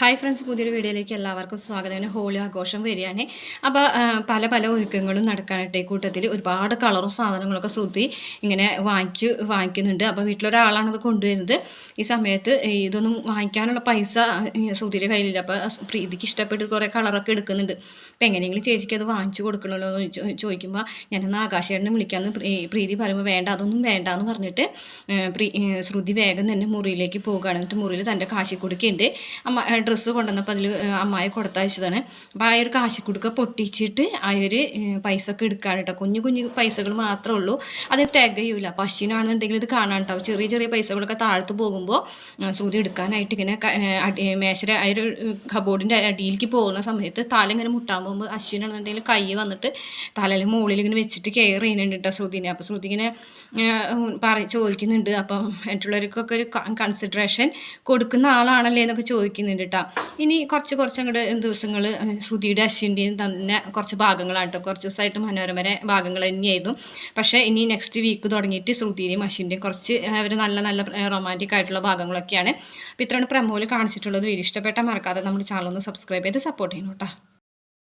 Hi friends പുതിയൊരു വീഡിയോയിലേക്ക് എല്ലാവർക്കും സ്വാഗതം. ഹോളി ആഘോഷം വരികയാണ്. അപ്പോൾ പല പല ഒരുക്കങ്ങളും നടക്കാനായിട്ട് കൂട്ടത്തിൽ ഒരുപാട് കളറും സാധനങ്ങളൊക്കെ ശ്രുതി ഇങ്ങനെ വാങ്ങിച്ചു വാങ്ങിക്കുന്നുണ്ട്. അപ്പോൾ വീട്ടിലൊരാളാണത് കൊണ്ടുവരുന്നത്. ഈ സമയത്ത് ഇതൊന്നും വാങ്ങിക്കാനുള്ള പൈസ ശ്രുതിയുടെ കയ്യിലില്ല. അപ്പോൾ പ്രീതിക്ക് ഇഷ്ടപ്പെട്ട് കുറേ കളറൊക്കെ എടുക്കുന്നുണ്ട്. അപ്പോൾ എങ്ങനെയെങ്കിലും ചേച്ചിക്ക് അത് വാങ്ങിച്ചു കൊടുക്കണമല്ലോ എന്ന് ചോദിക്കുമ്പോൾ ഞാനൊന്ന് ആകാശേട്ടനെ വിളിക്കാമെന്ന് പ്രീതി പറയുമ്പോൾ വേണ്ട അതൊന്നും വേണ്ട എന്ന് പറഞ്ഞിട്ട് പ്രീ- ശ്രുതി വേഗം തന്നെ മുറിയിലേക്ക് പോകുകയാണ് എന്നിട്ട് മുറിയിൽ തന്റെ കാശിക്കുടുക്കുണ്ട് അമ്മ ഡ്രസ്സ് കൊണ്ടുവന്നപ്പോൾ അതിൽ അമ്മായി കൊടുത്തയച്ചതാണ്. അപ്പോൾ ആ ഒരു കാശിക്കുടുക്ക പൊട്ടിച്ചിട്ട് ആ ഒരു പൈസ ഒക്കെ എടുക്കുകയാണ് കേട്ടോ കുഞ്ഞു കുഞ്ഞു പൈസകൾ മാത്രമേ ഉള്ളൂ. അത് തികയൂല പശുവിനാണെന്നുണ്ടെങ്കിൽ ഇത് കാണാൻ ഉണ്ടാവും ചെറിയ ചെറിയ പൈസകളൊക്കെ താഴ്ത്തു പോകുമ്പോൾ ശ്രുതി എടുക്കാനായിട്ട് ഇങ്ങനെ മേശര ആ ഒരു കബോർഡിന്റെ അടിയിലേക്ക് പോകുന്ന സമയത്ത് തല ഇങ്ങനെ മുട്ടാൻ പോകുമ്പോൾ അശ്വിനാണെന്നുണ്ടെങ്കിൽ കൈ വന്നിട്ട് തലയിൽ മുകളിൽ ഇങ്ങനെ വെച്ചിട്ട് കെയർ ചെയ്യുന്നുണ്ട് കേട്ടോ ശ്രുതിനെ. അപ്പോൾ ശ്രുതി ഇങ്ങനെ പറ ചോദിക്കുന്നുണ്ട്. അപ്പം മറ്റുള്ളവർക്കൊക്കെ ഒരു കൺസിഡറേഷൻ കൊടുക്കുന്ന ആളാണല്ലേ എന്നൊക്കെ ചോദിക്കുന്നുണ്ട് കേട്ടോ ഇനി കുറച്ച് കുറച്ച് അങ്ങോട്ട് ദിവസങ്ങൾ ശ്രുതിയുടെ അശ്വിന്റെയും തന്നെ കുറച്ച് ഭാഗങ്ങളാണ് കേട്ടോ കുറച്ച് ദിവസമായിട്ട് മനോരമരെ ഭാഗങ്ങൾ തന്നെയായിരുന്നു. പക്ഷേ ഇനി നെക്സ്റ്റ് വീക്ക് തുടങ്ങിയിട്ട് ശ്രുതിയുടെയും അശ്വിന്റെയും കുറച്ച് അവർ നല്ല നല്ല റൊമാന്റിക് ആയിട്ടുള്ള ഭാഗങ്ങളൊക്കെയാണ്. അപ്പോൾ ഇത്രയാണ് പ്രമോയിൽ കാണിച്ചിട്ടുള്ളത്. വീഡിയോ ഇഷ്ടപ്പെട്ടാൽ മറക്കാതെ നമ്മുടെ ചാനൽ ഒന്ന് സബ്സ്ക്രൈബ് ചെയ്ത് സപ്പോർട്ട് ചെയ്യണം കേട്ടോ